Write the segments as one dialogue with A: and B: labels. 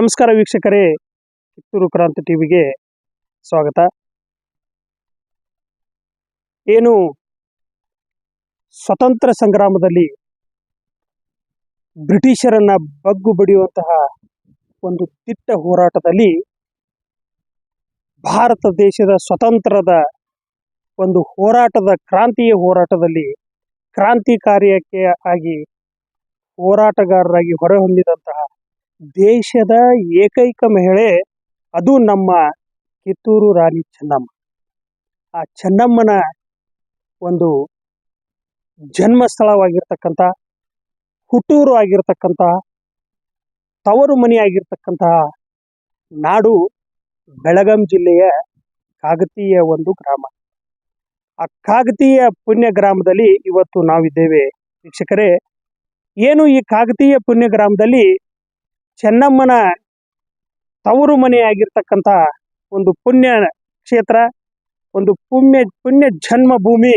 A: ನಮಸ್ಕಾರ ವೀಕ್ಷಕರೇ, ಕಿತ್ತೂರು ಕ್ರಾಂತಿ ಟಿವಿಗೆ ಸ್ವಾಗತ. ಏನು ಸ್ವತಂತ್ರ ಸಂಗ್ರಾಮದಲ್ಲಿ ಬ್ರಿಟಿಷರನ್ನ ಬಗ್ಗು ಬಡಿಯುವಂತಹ ಒಂದು ದಿಟ್ಟ ಹೋರಾಟದಲ್ಲಿ ಭಾರತ ದೇಶದ ಸ್ವತಂತ್ರದ ಒಂದು ಹೋರಾಟದ ಕ್ರಾಂತಿಯ ಹೋರಾಟದಲ್ಲಿ ಕ್ರಾಂತಿಕಾರ್ಯಕ್ಕೆ ಆಗಿ ಹೋರಾಟಗಾರರಾಗಿ ಹೊರಹೊಮ್ಮಿದಂತಹ ದೇಶದ ಏಕೈಕ ಮಹಿಳೆ ಅದು ನಮ್ಮ ಕಿತ್ತೂರು ರಾಣಿ ಚೆನ್ನಮ್ಮ. ಆ ಚೆನ್ನಮ್ಮನ ಒಂದು ಜನ್ಮ ಸ್ಥಳವಾಗಿರ್ತಕ್ಕಂಥ ಹುಟ್ಟೂರು ಆಗಿರ್ತಕ್ಕಂಥ, ತವರು ಮನೆ ಆಗಿರ್ತಕ್ಕಂತಹ ನಾಡು ಬೆಳಗಾಂ ಜಿಲ್ಲೆಯ ಕಾಗತಿಯ ಒಂದು ಗ್ರಾಮ. ಆ ಕಾಗತಿಯ ಪುಣ್ಯ ಗ್ರಾಮದಲ್ಲಿ ಇವತ್ತು ನಾವಿದ್ದೇವೆ. ವೀಕ್ಷಕರೇ, ಏನು ಈ ಕಾಗತಿಯ ಪುಣ್ಯ ಗ್ರಾಮದಲ್ಲಿ ಚೆನ್ನಮ್ಮನ ತವರು ಮನೆಯಾಗಿರ್ತಕ್ಕಂಥ ಒಂದು ಪುಣ್ಯ ಕ್ಷೇತ್ರ, ಒಂದು ಪುಣ್ಯ ಪುಣ್ಯ ಜನ್ಮ ಭೂಮಿ.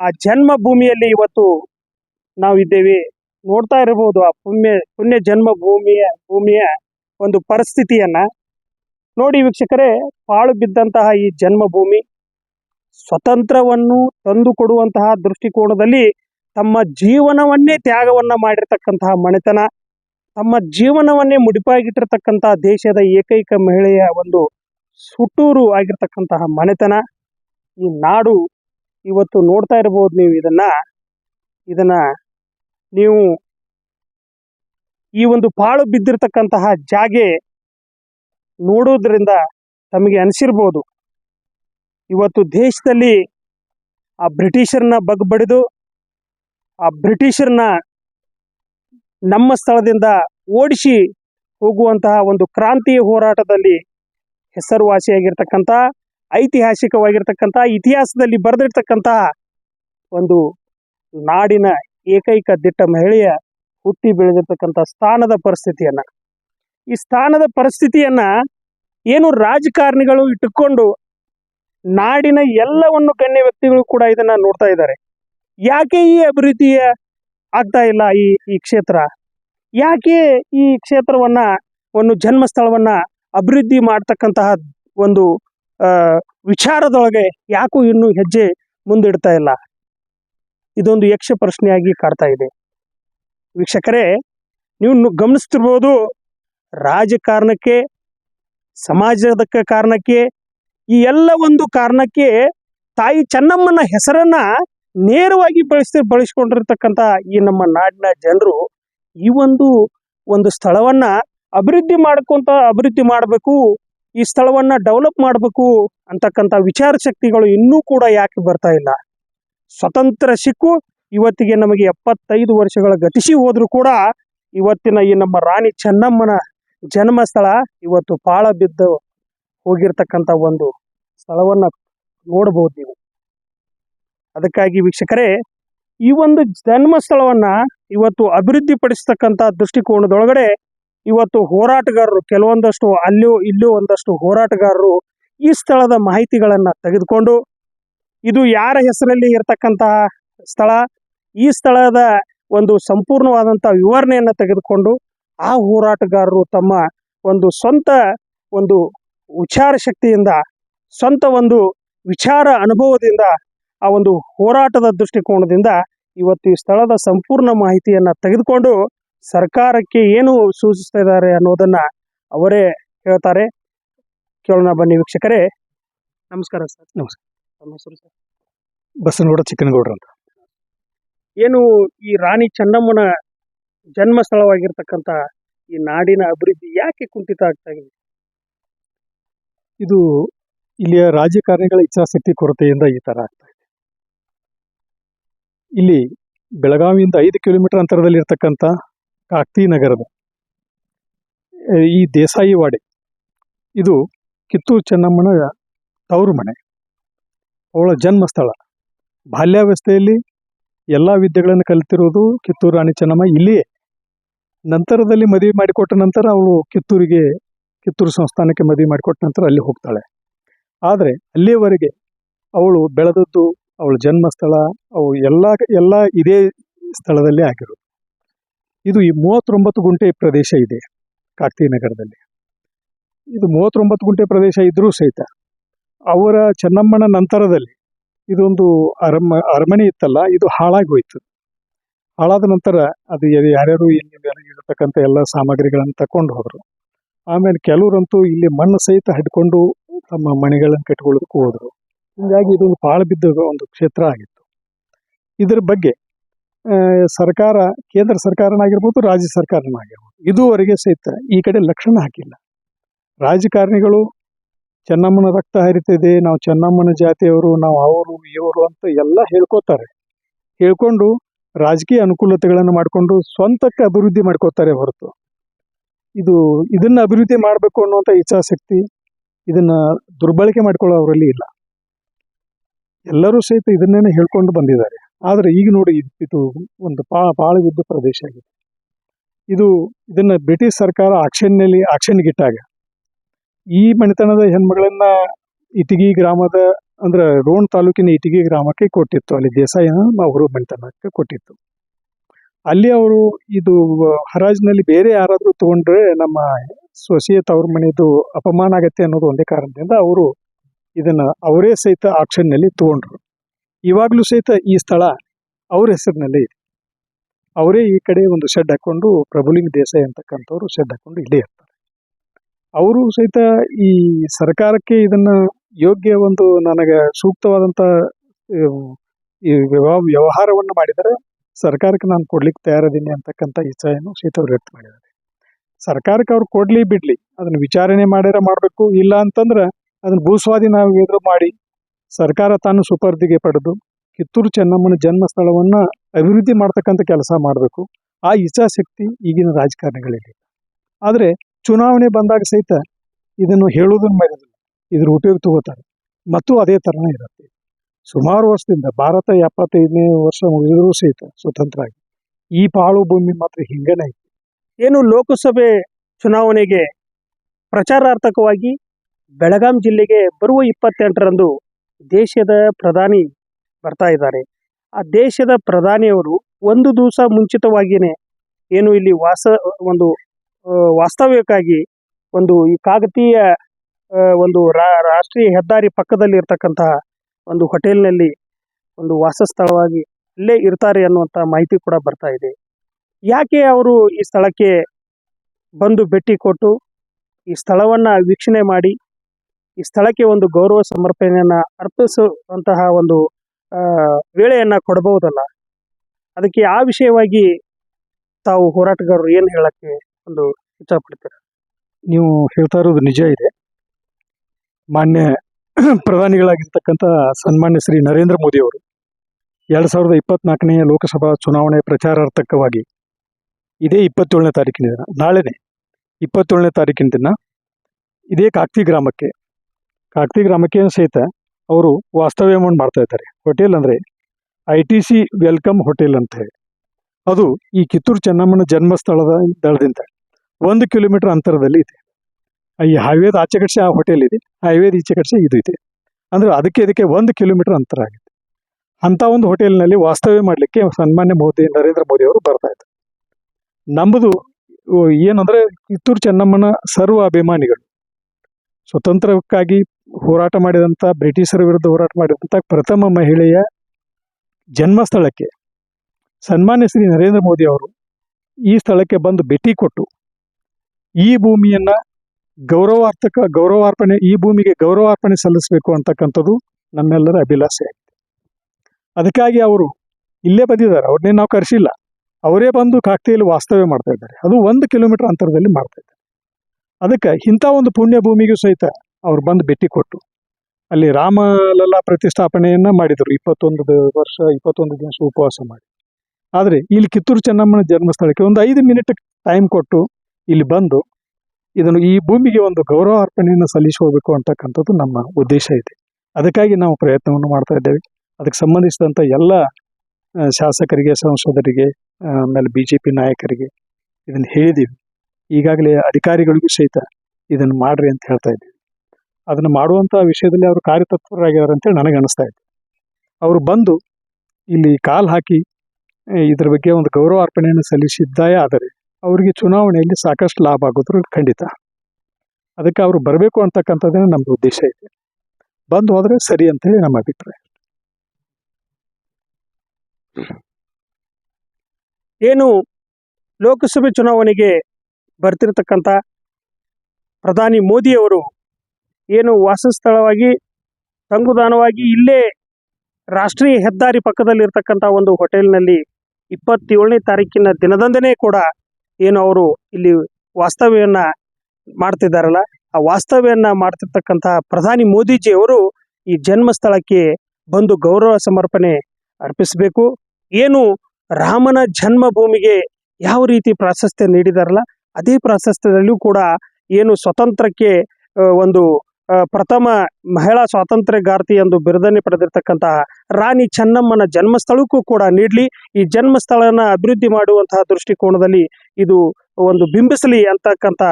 A: ಆ ಜನ್ಮ ಭೂಮಿಯಲ್ಲಿ ಇವತ್ತು ನಾವಿದ್ದೇವೆ ನೋಡ್ತಾ ಇರಬಹುದು ಆ ಪುಣ್ಯ ಪುಣ್ಯ ಜನ್ಮ ಭೂಮಿಯ ಭೂಮಿಯ ಒಂದು ಪರಿಸ್ಥಿತಿಯನ್ನ. ನೋಡಿ ವೀಕ್ಷಕರೇ, ಪಾಳು ಬಿದ್ದಂತಹ ಈ ಜನ್ಮಭೂಮಿ ಸ್ವತಂತ್ರವನ್ನು ತಂದು ಕೊಡುವಂತಹ ದೃಷ್ಟಿಕೋನದಲ್ಲಿ ತಮ್ಮ ಜೀವನವನ್ನೇ ತ್ಯಾಗವನ್ನ ಮಾಡಿರ್ತಕ್ಕಂತಹ ಮನೆತನ. ತಮ್ಮ ಜೀವನವನ್ನೇ ಮುಡಿಪಾಗಿಟ್ಟಿರ್ತಕ್ಕಂತಹ ದೇಶದ ಏಕೈಕ ಮಹಿಳೆಯ ಒಂದು ಸುಟ್ಟೂರು ಆಗಿರ್ತಕ್ಕಂತಹ ಮನೆತನ. ಈ ನಾಡು ಇವತ್ತು ನೋಡ್ತಾ ಇರಬಹುದು ನೀವು ಇದನ್ನ. ಇದನ್ನ ನೀವು ಈ ಒಂದು ಪಾಳು ಬಿದ್ದಿರತಕ್ಕಂತಹ ಜಾಗೆ ನೋಡೋದ್ರಿಂದ ತಮಗೆ ಅನಿಸಿರ್ಬೋದು. ಇವತ್ತು ದೇಶದಲ್ಲಿ ಆ ಬ್ರಿಟಿಷರನ್ನ ಬಗ್ಬಡಿದು, ಆ ಬ್ರಿಟಿಷರ್ನ ನಮ್ಮ ಸ್ಥಳದಿಂದ ಓಡಿಸಿ ಹೋಗುವಂತಹ ಒಂದು ಕ್ರಾಂತಿಯ ಹೋರಾಟದಲ್ಲಿ ಹೆಸರುವಾಸಿಯಾಗಿರ್ತಕ್ಕಂಥ, ಐತಿಹಾಸಿಕವಾಗಿರ್ತಕ್ಕಂಥ, ಇತಿಹಾಸದಲ್ಲಿ ಬರೆದಿರ್ತಕ್ಕಂತಹ ಒಂದು ನಾಡಿನ ಏಕೈಕ ದಿಟ್ಟ ಮಹಿಳೆಯ ಹುಟ್ಟಿ ಬೆಳೆದಿರ್ತಕ್ಕಂಥ ಸ್ಥಾನದ ಪರಿಸ್ಥಿತಿಯನ್ನ. ಈ ಸ್ಥಾನದ ಪರಿಸ್ಥಿತಿಯನ್ನ ಏನು ರಾಜಕಾರಣಿಗಳು ಇಟ್ಟುಕೊಂಡು ನಾಡಿನ ಎಲ್ಲವನ್ನು ಗಣ್ಯ ವ್ಯಕ್ತಿಗಳು ಕೂಡ ಇದನ್ನ ನೋಡ್ತಾ ಇದ್ದಾರೆ. ಯಾಕೆ ಈ ಅಭಿವೃದ್ಧಿಯ ಆಗ್ತಾ ಇಲ್ಲ ಈ ಈ ಕ್ಷೇತ್ರ. ಯಾಕೆ ಈ ಕ್ಷೇತ್ರವನ್ನ, ಒಂದು ಜನ್ಮಸ್ಥಳವನ್ನ ಅಭಿವೃದ್ಧಿ ಮಾಡ್ತಕ್ಕಂತಹ ಒಂದು ವಿಚಾರದೊಳಗೆ ಯಾಕೂ ಇನ್ನೂ ಹೆಜ್ಜೆ ಮುಂದಿಡ್ತಾ ಇಲ್ಲ? ಇದೊಂದು ಯಕ್ಷ ಪ್ರಶ್ನೆಯಾಗಿ ಕಾಡ್ತಾ ಇದೆ. ವೀಕ್ಷಕರೇ, ನೀವು ಗಮನಿಸ್ತಿರ್ಬೋದು, ರಾಜಕಾರಣಕ್ಕೆ ಸಮಾಜದ ಕಾರಣಕ್ಕೆ, ಈ ಎಲ್ಲ ಒಂದು ಕಾರಣಕ್ಕೆ ತಾಯಿ ಚೆನ್ನಮ್ಮನ ಹೆಸರನ್ನ ನೇರವಾಗಿ ಬಳಸಿ ಬಳಸ್ಕೊಂಡಿರ್ತಕ್ಕಂಥ ಈ ನಮ್ಮ ನಾಡಿನ ಜನರು ಈ ಒಂದು ಒಂದು ಸ್ಥಳವನ್ನ ಅಭಿವೃದ್ಧಿ ಮಾಡ್ಕೊಂತ ಅಭಿವೃದ್ಧಿ ಮಾಡಬೇಕು, ಈ ಸ್ಥಳವನ್ನ ಡೆವಲಪ್ ಮಾಡಬೇಕು ಅಂತಕ್ಕಂಥ ವಿಚಾರ ಶಕ್ತಿಗಳು ಇನ್ನೂ ಕೂಡ ಯಾಕೆ ಬರ್ತಾ ಇಲ್ಲ. ಸ್ವತಂತ್ರ ಸಿಕ್ಕು, ಇವತ್ತಿಗೆ ನಮಗೆ ಎಪ್ಪತ್ತೈದು ವರ್ಷಗಳ ಗತಿಸಿ ಹೋದ್ರು ಕೂಡ ಇವತ್ತಿನ ಈ ನಮ್ಮ ರಾಣಿ ಚೆನ್ನಮ್ಮನ ಜನ್ಮ ಸ್ಥಳ ಇವತ್ತು ಪಾಳ ಬಿದ್ದು ಹೋಗಿರ್ತಕ್ಕಂಥ ಒಂದು ಸ್ಥಳವನ್ನ ನೋಡಬಹುದು ನೀವು. ಅದಕ್ಕಾಗಿ ವೀಕ್ಷಕರೇ, ಈ ಒಂದು ಜನ್ಮ ಸ್ಥಳವನ್ನ ಇವತ್ತು ಅಭಿವೃದ್ಧಿ ಪಡಿಸ್ತಕ್ಕಂಥ ದೃಷ್ಟಿಕೋನದೊಳಗಡೆ ಇವತ್ತು ಹೋರಾಟಗಾರರು, ಕೆಲವೊಂದಷ್ಟು ಅಲ್ಲೂ ಇಲ್ಲೂ ಒಂದಷ್ಟು ಹೋರಾಟಗಾರರು ಈ ಸ್ಥಳದ ಮಾಹಿತಿಗಳನ್ನ ತೆಗೆದುಕೊಂಡು, ಇದು ಯಾರ ಹೆಸರಲ್ಲಿ ಇರತಕ್ಕಂತಹ ಸ್ಥಳ, ಈ ಸ್ಥಳದ ಒಂದು ಸಂಪೂರ್ಣವಾದಂತಹ ವಿವರಣೆಯನ್ನ ತೆಗೆದುಕೊಂಡು ಆ ಹೋರಾಟಗಾರರು ತಮ್ಮ ಒಂದು ಸ್ವಂತ ಒಂದು ವಿಚಾರ ಶಕ್ತಿಯಿಂದ, ಸ್ವಂತ ಒಂದು ವಿಚಾರ ಅನುಭವದಿಂದ ಆ ಒಂದು ಹೋರಾಟದ ದೃಷ್ಟಿಕೋನದಿಂದ ಇವತ್ತು ಈ ಸ್ಥಳದ ಸಂಪೂರ್ಣ ಮಾಹಿತಿಯನ್ನ ತೆಗೆದುಕೊಂಡು ಸರ್ಕಾರಕ್ಕೆ ಏನು ಸೂಚಿಸ್ತಾ ಇದ್ದಾರೆ ಅನ್ನೋದನ್ನ ಅವರೇ ಹೇಳ್ತಾರೆ. ಕೇಳೋಣ ಬನ್ನಿ ವೀಕ್ಷಕರೇ. ನಮಸ್ಕಾರ ಸರ್.
B: ನಮಸ್ಕಾರ.
A: ನಮಸ್ಕಾರ ಹೆಸರು ಸರ್?
B: ಬಸನಗೌಡ ಚಿಕ್ಕನಗೌಡ್ರ ಅಂತ.
A: ಏನು ಈ ರಾಣಿ ಚೆನ್ನಮ್ಮನ ಜನ್ಮ ಸ್ಥಳವಾಗಿರ್ತಕ್ಕಂಥ ಈ ನಾಡಿನ ಅಭಿವೃದ್ಧಿ ಯಾಕೆ ಕುಂಠಿತ ಆಗ್ತಾ ಇದೆ?
B: ಇದು ಇಲ್ಲಿಯ ರಾಜಕಾರಣಿಗಳ ಇಚ್ಛಾಶಕ್ತಿ ಕೊರತೆಯಿಂದ ಈ ತರ ಆಗ್ತಾ ಇಲ್ಲಿ ಬೆಳಗಾವಿಯಿಂದ ಐದು ಕಿಲೋಮೀಟರ್ ಅಂತರದಲ್ಲಿ ಇರ್ತಕ್ಕಂಥ ಕಾಕ್ತಿ ನಗರದ ಈ ದೇಸಾಯಿ ವಾಡೆ. ಇದು ಕಿತ್ತೂರು ಚೆನ್ನಮ್ಮನ ತವರು ಮನೆ. ಅವಳ ಜನ್ಮಸ್ಥಳ. ಬಾಲ್ಯಾವಸ್ಥೆಯಲ್ಲಿ ಎಲ್ಲ ವಿದ್ಯೆಗಳನ್ನು ಕಲಿತಿರೋದು ಕಿತ್ತೂರು ರಾಣಿ ಚೆನ್ನಮ್ಮ. ಇಲ್ಲಿಯೇ ನಂತರದಲ್ಲಿ ಮದುವೆ ಮಾಡಿಕೊಟ್ಟ ನಂತರ ಅವಳು ಕಿತ್ತೂರಿಗೆ, ಕಿತ್ತೂರು ಸಂಸ್ಥಾನಕ್ಕೆ ಮದುವೆ ಮಾಡಿಕೊಟ್ಟ ನಂತರ ಅಲ್ಲಿ ಹೋಗ್ತಾಳೆ. ಆದರೆ ಅಲ್ಲಿಯವರೆಗೆ ಅವಳು ಬೆಳೆದದ್ದು ಅವಳ ಜನ್ಮಸ್ಥಳ, ಅವು ಎಲ್ಲ ಎಲ್ಲ ಇದೇ ಸ್ಥಳದಲ್ಲಿ ಆಗಿರೋದು. ಇದು ಈ ಮೂವತ್ತೊಂಬತ್ತು ಗುಂಟೆ ಪ್ರದೇಶ ಇದೆ ಕಾಕತಿ ನಗರದಲ್ಲಿ. ಇದು ಮೂವತ್ತೊಂಬತ್ತು ಗುಂಟೆ ಪ್ರದೇಶ ಇದ್ದರೂ ಸಹಿತ ಅವರ ಚೆನ್ನಮ್ಮನ ನಂತರದಲ್ಲಿ ಇದೊಂದು ಅರಮ, ಅರಮನೆ ಇತ್ತಲ್ಲ, ಇದು ಹಾಳಾಗಿ ಹೋಯ್ತು. ಹಾಳಾದ ನಂತರ ಅದು ಯಾರ್ಯಾರು ಇಲ್ಲಿ ಇರತಕ್ಕಂಥ ಎಲ್ಲ ಸಾಮಗ್ರಿಗಳನ್ನು ತಕೊಂಡು ಹೋದರು. ಆಮೇಲೆ ಕೆಲವರಂತೂ ಇಲ್ಲಿ ಮಣ್ಣು ಸಹಿತ ಹಿಡ್ಕೊಂಡು ತಮ್ಮ ಮನೆಗಳನ್ನು ಕಟ್ಕೊಳ್ಳೋದಕ್ಕೆ ಹೋದರು. ಹೀಗಾಗಿ ಇದೊಂದು ಪಾಳು ಬಿದ್ದ ಒಂದು ಕ್ಷೇತ್ರ ಆಗಿತ್ತು. ಇದರ ಬಗ್ಗೆ ಸರ್ಕಾರ, ಕೇಂದ್ರ ಸರ್ಕಾರನಾಗಿರ್ಬೋದು, ರಾಜ್ಯ ಸರ್ಕಾರನಾಗಿರ್ಬೋದು, ಇದುವರೆಗೆ ಸಹಿತ ಈ ಕಡೆ ಲಕ್ಷಣ ಹಾಕಿಲ್ಲ. ರಾಜಕಾರಣಿಗಳು, ಚೆನ್ನಮ್ಮನ ರಕ್ತ ಹರಿತಿದೆ, ನಾವು ಚೆನ್ನಮ್ಮನ ಜಾತಿಯವರು, ನಾವು ಅವರು, ಇವರು ಅಂತ ಎಲ್ಲ ಹೇಳ್ಕೊತಾರೆ. ಹೇಳ್ಕೊಂಡು ರಾಜಕೀಯ ಅನುಕೂಲತೆಗಳನ್ನು ಮಾಡಿಕೊಂಡು ಸ್ವಂತಕ್ಕೆ ಅಭಿವೃದ್ಧಿ ಮಾಡ್ಕೋತಾರೆ ಹೊರತು. ಇದು, ಇದನ್ನ ಅಭಿವೃದ್ಧಿ ಮಾಡಬೇಕು ಅನ್ನುವಂಥ ಇಚ್ಛಾಶಕ್ತಿ, ಇದನ್ನ ದುರ್ಬಳಕೆ ಮಾಡ್ಕೊಳ್ಳೋರಲ್ಲಿ ಇಲ್ಲ. ಎಲ್ಲರೂ ಸಹಿತ ಇದನ್ನೇ ಹೇಳ್ಕೊಂಡು ಬಂದಿದ್ದಾರೆ. ಆದರೆ ಈಗ ನೋಡಿ ಇದು- ಒಂದು ಪಾ ಪಾಳು ಬಿದ್ದ ಪ್ರದೇಶ ಆಗಿದೆ. ಇದು ಇದನ್ನ ಬ್ರಿಟಿಷ್ ಸರ್ಕಾರ ಆಕ್ಷನ್ನಲ್ಲಿ ಆಕ್ಷನ್ಗಿಟ್ಟಾಗ, ಈ ಮನೆತನದ ಹೆಣ್ಮಗಳನ್ನ ಇಟಗಿ ಗ್ರಾಮದ, ಅಂದ್ರೆ ರೋಣ್ ತಾಲೂಕಿನ ಇಟಗಿ ಗ್ರಾಮಕ್ಕೆ ಕೊಟ್ಟಿತ್ತು. ಅಲ್ಲಿ ದೇಸಾಯಿನ ಅವರು ಮನೆತನಕ್ಕೆ ಕೊಟ್ಟಿತ್ತು. ಅಲ್ಲಿ ಅವರು ಇದು ಹರಾಜಿನಲ್ಲಿ ಬೇರೆ ಯಾರಾದರೂ ತಗೊಂಡ್ರೆ ನಮ್ಮ ಸೊಸೆಯ ತವ್ರ ಮನೆಯದು ಅಪಮಾನ ಆಗತ್ತೆ ಅನ್ನೋದು ಒಂದೇ ಕಾರಣದಿಂದ ಅವರು ಇದನ್ನ ಅವರೇ ಸಹಿತ ಆಕ್ಷನ್ನಲ್ಲಿ ತಗೊಂಡ್ರು. ಇವಾಗಲೂ ಸಹಿತ ಈ ಸ್ಥಳ ಅವ್ರ ಹೆಸರಿನಲ್ಲೇ ಇದೆ. ಅವರೇ ಈ ಕಡೆ ಒಂದು ಶೆಡ್ ಹಾಕ್ಕೊಂಡು ಪ್ರಭುಲಿಂಗ್ ದೇಸಾಯಿ ಅಂತಕ್ಕಂಥವ್ರು ಶೆಡ್ ಹಾಕ್ಕೊಂಡು ಇಲ್ಲೇ ಇರ್ತಾರೆ. ಅವರು ಸಹಿತ ಈ ಸರ್ಕಾರಕ್ಕೆ ಇದನ್ನು ಯೋಗ್ಯ ಒಂದು ನನಗೆ ಸೂಕ್ತವಾದಂಥ ವ್ಯವಹಾರವನ್ನು ಮಾಡಿದರೆ ಸರ್ಕಾರಕ್ಕೆ ನಾನು ಕೊಡ್ಲಿಕ್ಕೆ ತಯಾರಿದ್ದೀನಿ ಅಂತಕ್ಕಂಥ ಇಚ್ಛೆಯನ್ನು ಸಹಿತ ಅವ್ರು ವ್ಯಕ್ತ ಮಾಡಿದ್ದಾರೆ ಸರ್ಕಾರಕ್ಕೆ ಅವ್ರು ಕೊಡಲಿ ಬಿಡಲಿ, ಅದನ್ನು ವಿಚಾರಣೆ ಮಾಡ್ಯಾರ ಮಾಡಬೇಕು, ಇಲ್ಲ ಅಂತಂದ್ರೆ ಅದನ್ನ ಭೂಸ್ವಾಧೀನ ನಾವು ಮಾಡಿ ಸರ್ಕಾರ ತಾನು ಸುಪರ್ದಿಗೆ ಪಡೆದು ಕಿತ್ತೂರು ಚೆನ್ನಮ್ಮನ ಜನ್ಮ ಸ್ಥಳವನ್ನ ಅಭಿವೃದ್ಧಿ ಮಾಡ್ತಕ್ಕಂಥ ಕೆಲಸ ಮಾಡಬೇಕು. ಆ ಇಚ್ಛಾಶಕ್ತಿ ಈಗಿನ ರಾಜಕಾರಣಿಗಳಿಗೆ ಆದರೆ ಚುನಾವಣೆ ಬಂದಾಗ ಸಹಿತ ಇದನ್ನು ಹೇಳೋದನ್ನು ಮರೆಯೋದಿಲ್ಲ. ಇದ್ರ ಉಪಯೋಗ ತಗೋತಾರೆ. ಮತ್ತು ಅದೇ ಥರನೇ ಇರುತ್ತೆ. ಸುಮಾರು ವರ್ಷದಿಂದ ಭಾರತ ಎಪ್ಪತ್ತೈದನೇ ವರ್ಷ ಮುಗಿದರೂ ಸಹಿತ ಸ್ವತಂತ್ರ ಆಗಿ ಈ ಪಾಳು ಭೂಮಿ ಮಾತ್ರ ಹಿಂಗೇನೆ ಐತಿ.
A: ಏನು ಲೋಕಸಭೆ ಚುನಾವಣೆಗೆ ಪ್ರಚಾರಾರ್ಥಕವಾಗಿ ಬೆಳಗಾಂ ಜಿಲ್ಲೆಗೆ ಬರುವ ಇಪ್ಪತ್ತೆಂಟರಂದು ದೇಶದ ಪ್ರಧಾನಿ ಬರ್ತಾ ಇದ್ದಾರೆ. ಆ ದೇಶದ ಪ್ರಧಾನಿಯವರು ಒಂದು ದಿವಸ ಮುಂಚಿತವಾಗಿಯೇ ಏನು ಇಲ್ಲಿ ವಾಸ, ಒಂದು ವಾಸ್ತವ್ಯಕ್ಕಾಗಿ ಒಂದು ಈ ಕಾಗತೀಯ ಒಂದು ರಾಷ್ಟ್ರೀಯ ಹೆದ್ದಾರಿ ಪಕ್ಕದಲ್ಲಿ ಇರ್ತಕ್ಕಂತಹ ಒಂದು ಹೋಟೆಲ್ನಲ್ಲಿ ಒಂದು ವಾಸಸ್ಥಳವಾಗಿ ಇಲ್ಲೇ ಇರ್ತಾರೆ ಅನ್ನುವಂಥ ಮಾಹಿತಿ ಕೂಡ ಬರ್ತಾ ಇದೆ. ಯಾಕೆ ಅವರು ಈ ಸ್ಥಳಕ್ಕೆ ಬಂದು ಭೇಟಿ ಕೊಟ್ಟು ಈ ಸ್ಥಳವನ್ನ ವೀಕ್ಷಣೆ ಮಾಡಿ ಈ ಸ್ಥಳಕ್ಕೆ ಒಂದು ಗೌರವ ಸಮರ್ಪಣೆಯನ್ನ ಅರ್ಪಿಸುವಂತಹ ಒಂದು ವೇಳೆಯನ್ನ ಕೊಡಬಹುದಲ್ಲ? ಅದಕ್ಕೆ ಆ ವಿಷಯವಾಗಿ ತಾವು ಹೋರಾಟಗಾರರು ಏನು ಹೇಳಕ್ಕೆ ಒಂದು ಇಷ್ಟಪಡ್ತೀರಾ
B: ನೀವು ಹೇಳ್ತಾ ಇರೋದು ನಿಜ ಇದೆ. ಮಾನ್ಯ ಪ್ರಧಾನಿಗಳಾಗಿರ್ತಕ್ಕಂಥ ಸನ್ಮಾನ್ಯ ಶ್ರೀ ನರೇಂದ್ರ ಮೋದಿ ಅವರು ಎರಡು ಸಾವಿರದ ಇಪ್ಪತ್ನಾಲ್ಕನೆಯ ಲೋಕಸಭಾ ಚುನಾವಣೆ ಪ್ರಚಾರಾರ್ಥಕವಾಗಿ ಇದೇ ಇಪ್ಪತ್ತೇಳನೇ ತಾರೀಕಿನ ದಿನ, ನಾಳೆನೇ ಇಪ್ಪತ್ತೇಳನೇ ತಾರೀಕಿನ ದಿನ ಇದೇ ಕಾಕ್ತಿ ಗ್ರಾಮಕ್ಕೆ ಕಾಕ್ತಿ ಗ್ರಾಮಕ್ಕೆ ಸಹಿತ ಅವರು ವಾಸ್ತವ್ಯವನ್ನು ಮಾಡ್ತಾ ಇದ್ದಾರೆ. ಹೋಟೆಲ್ ಅಂದರೆ I T C welcome hotel ಅಂತ ಹೇಳಿ. ಅದು ಈ ಕಿತ್ತೂರು ಚೆನ್ನಮ್ಮನ ಜನ್ಮಸ್ಥಳದ ದಳದಿಂದ ಒಂದು ಕಿಲೋಮೀಟರ್ ಅಂತರದಲ್ಲಿ ಇದೆ. ಈ ಹೈವೇದ ಆಚೆ ಕಡೆ ಆ ಹೋಟೆಲ್ ಇದೆ. ಹೈವೇದ ಈಚೆ ಕಡೆ ಇದು ಇದೆ. ಅಂದ್ರೆ ಅದಕ್ಕೆ ಇದಕ್ಕೆ ಒಂದು ಕಿಲೋಮೀಟರ್ ಅಂತರ ಆಗಿದೆ. ಅಂತ ಒಂದು ಹೋಟೆಲ್ನಲ್ಲಿ ವಾಸ್ತವ್ಯ ಮಾಡಲಿಕ್ಕೆ ಸನ್ಮಾನ್ಯ ಮೋದಿ, ನರೇಂದ್ರ ಮೋದಿ ಅವರು ಬರ್ತಾ ಇದ್ದಾರೆ. ನಮ್ಮದು ಏನಂದ್ರೆ ಕಿತ್ತೂರು ಚೆನ್ನಮ್ಮನ ಸರ್ವ ಅಭಿಮಾನಿಗಳು. ಸ್ವತಂತ್ರಕ್ಕಾಗಿ ಹೋರಾಟ ಮಾಡಿದಂಥ ಬ್ರಿಟಿಷರ ವಿರುದ್ಧ ಹೋರಾಟ ಮಾಡಿದಂಥ ಪ್ರಥಮ ಮಹಿಳೆಯ ಜನ್ಮಸ್ಥಳಕ್ಕೆ ಸನ್ಮಾನ್ಯ ಶ್ರೀ ನರೇಂದ್ರ ಮೋದಿ ಅವರು ಈ ಸ್ಥಳಕ್ಕೆ ಬಂದು ಭೇಟಿ ಕೊಟ್ಟು, ಈ ಭೂಮಿಯನ್ನು ಗೌರವಾರ್ಥಕ, ಗೌರವಾರ್ಪಣೆ, ಈ ಭೂಮಿಗೆ ಗೌರವಾರ್ಪಣೆ ಸಲ್ಲಿಸಬೇಕು ಅಂತಕ್ಕಂಥದ್ದು ನಮ್ಮೆಲ್ಲರ ಅಭಿಲಾಷೆ ಆಗಿದೆ. ಅದಕ್ಕಾಗಿ ಅವರು ಇಲ್ಲೇ ಬಂದಿದ್ದಾರೆ, ಅವ್ರನ್ನೇ ನಾವು ಕರೆಸಿಲ್ಲ. ಅವರೇ ಬಂದು ಕಾಕ್ತಿಯಲ್ಲಿ ವಾಸ್ತವ್ಯ ಮಾಡ್ತಾ ಇದ್ದಾರೆ. ಅದು ಒಂದು ಕಿಲೋಮೀಟರ್ ಅಂತರದಲ್ಲಿ ಮಾಡ್ತಾ ಇದ್ದಾರೆ. ಅದಕ್ಕೆ ಇಂಥ ಒಂದು ಪುಣ್ಯ ಭೂಮಿಗೂ ಸಹಿತ ಅವ್ರು ಬಂದು ಭೇಟಿ ಕೊಟ್ಟು ಅಲ್ಲಿ ರಾಮಲಲ್ಲಾ ಪ್ರತಿಷ್ಠಾಪನೆಯನ್ನು ಮಾಡಿದರು. ಇಪ್ಪತ್ತೊಂದು ವರ್ಷ, ಇಪ್ಪತ್ತೊಂದು ದಿವಸ ಉಪವಾಸ ಮಾಡಿ. ಆದರೆ ಇಲ್ಲಿ ಕಿತ್ತೂರು ಚೆನ್ನಮ್ಮನ ಜನ್ಮಸ್ಥಳಕ್ಕೆ ಒಂದು ಐದು ಮಿನಿಟ್ ಟೈಮ್ ಕೊಟ್ಟು ಇಲ್ಲಿ ಬಂದು ಇದನ್ನು ಈ ಭೂಮಿಗೆ ಒಂದು ಗೌರವ ಅರ್ಪಣೆಯನ್ನು ಸಲ್ಲಿಸೋಬೇಕು ಅಂತಕ್ಕಂಥದ್ದು ನಮ್ಮ ಉದ್ದೇಶ ಇದೆ. ಅದಕ್ಕಾಗಿ ನಾವು ಪ್ರಯತ್ನವನ್ನು ಮಾಡ್ತಾ ಇದ್ದೇವೆ. ಅದಕ್ಕೆ ಸಂಬಂಧಿಸಿದಂಥ ಎಲ್ಲ ಶಾಸಕರಿಗೆ, ಸಂಸದರಿಗೆ ಆಮೇಲೆ ಬಿ ಜೆ ಪಿ ನಾಯಕರಿಗೆ ಇದನ್ನು ಹೇಳಿದ್ದೀವಿ ಈಗಾಗಲೇ ಅಧಿಕಾರಿಗಳಿಗೂ ಸಹಿತ ಇದನ್ನು ಮಾಡ್ರಿ ಅಂತ ಹೇಳ್ತಾ ಇದ್ದೀವಿ. ಅದನ್ನು ಮಾಡುವಂಥ ವಿಷಯದಲ್ಲಿ ಅವರು ಕಾರ್ಯತತ್ಪರರಾಗಿದ್ದಾರೆ ಅಂತೇಳಿ ನನಗೆ ಅನಿಸ್ತಾ ಇದೆ. ಅವರು ಬಂದು ಇಲ್ಲಿ ಕಾಲು ಹಾಕಿ ಇದ್ರ ಬಗ್ಗೆ ಒಂದು ಗೌರವ ಅರ್ಪಣೆಯನ್ನು ಸಲ್ಲಿಸಿದ್ದಾಯೇ ಆದರೆ ಅವರಿಗೆ ಚುನಾವಣೆಯಲ್ಲಿ ಸಾಕಷ್ಟು ಲಾಭ ಆಗೋದ್ರ ಖಂಡಿತ. ಅದಕ್ಕೆ ಅವರು ಬರಬೇಕು ಅಂತಕ್ಕಂಥದ್ದೇ ನಮ್ಮದು ಉದ್ದೇಶ ಇದೆ. ಬಂದು ಹೋದರೆ ಸರಿ ಅಂತೇಳಿ ನಮ್ಮ ಅಭಿಪ್ರಾಯ.
A: ಏನು ಲೋಕಸಭೆ ಚುನಾವಣೆಗೆ ಬರ್ತಿರತಕ್ಕಂಥ ಪ್ರಧಾನಿ ಮೋದಿಯವರು ಏನು ವಾಸಸ್ಥಳವಾಗಿ ತಂಗುದಾಣವಾಗಿ ಇಲ್ಲೇ ರಾಷ್ಟ್ರೀಯ ಹೆದ್ದಾರಿ ಪಕ್ಕದಲ್ಲಿರ್ತಕ್ಕಂಥ ಒಂದು ಹೋಟೆಲ್ನಲ್ಲಿ ಇಪ್ಪತ್ತೇಳನೇ ತಾರೀಕಿನ ದಿನದಂದೇ ಕೂಡ ಏನು ಅವರು ಇಲ್ಲಿ ವಾಸ್ತವ್ಯವನ್ನ ಮಾಡ್ತಿದ್ದಾರಲ್ಲ, ಆ ವಾಸ್ತವ್ಯವನ್ನ ಮಾಡ್ತಿರ್ತಕ್ಕಂಥ ಪ್ರಧಾನಿ ಮೋದಿಜಿ ಅವರು ಈ ಜನ್ಮಸ್ಥಳಕ್ಕೆ ಬಂದು ಗೌರವ ಸಮರ್ಪಣೆ ಅರ್ಪಿಸಬೇಕು. ಏನು ರಾಮನ ಜನ್ಮಭೂಮಿಗೆ ಯಾವ ರೀತಿ ಪ್ರಾಶಸ್ತ್ಯ ನೀಡಿದಾರಲ್ಲ, ಅದೇ ಪ್ರಾಶಸ್ತ್ಯದಲ್ಲಿಯೂ ಕೂಡ ಏನು ಸ್ವತಂತ್ರಕ್ಕೆ ಒಂದು ಪ್ರಥಮ ಮಹಿಳಾ ಸ್ವಾತಂತ್ರ್ಯಗಾರ್ತಿ ಎಂದು ಬಿರುದನ್ನೇ ಪಡೆದಿರತಕ್ಕಂತಹ ರಾಣಿ ಚೆನ್ನಮ್ಮನ ಜನ್ಮಸ್ಥಳಕ್ಕೂ ಕೂಡ ನೀಡಲಿ. ಈ ಜನ್ಮಸ್ಥಳನ ಅಭಿವೃದ್ಧಿ ಮಾಡುವಂತಹ ದೃಷ್ಟಿಕೋನದಲ್ಲಿ ಇದು ಒಂದು ಬಿಂಬಿಸಲಿ ಅಂತಕ್ಕಂಥ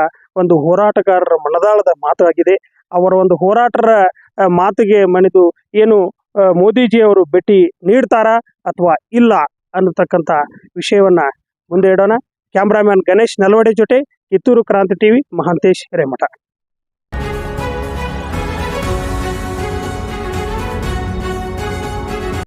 A: ಒಂದು ಹೋರಾಟಗಾರರ ಮನದಾಳದ ಮಾತಾಗಿದೆ. ಅವರ ಒಂದು ಹೋರಾಟರ ಮಾತಿಗೆ ಮಣಿದು ಏನು ಮೋದಿಜಿಯವರು ಮೋದಿಜಿ ಅವರು ಭೇಟಿ ನೀಡ್ತಾರಾ ಅಥವಾ ಇಲ್ಲ ಅನ್ನತಕ್ಕಂಥ ವಿಷಯವನ್ನ ಮುಂದೆ ಇಡೋಣ. ಕ್ಯಾಮ್ರಾಮ್ಯಾನ್ ಗಣೇಶ್ ನಲ್ವಡೆ ಜೊತೆ ಕಿತ್ತೂರು ಕ್ರಾಂತಿ ಟಿವಿ, ಮಹಾಂತೇಶ್ ಹಿರೇಮಠ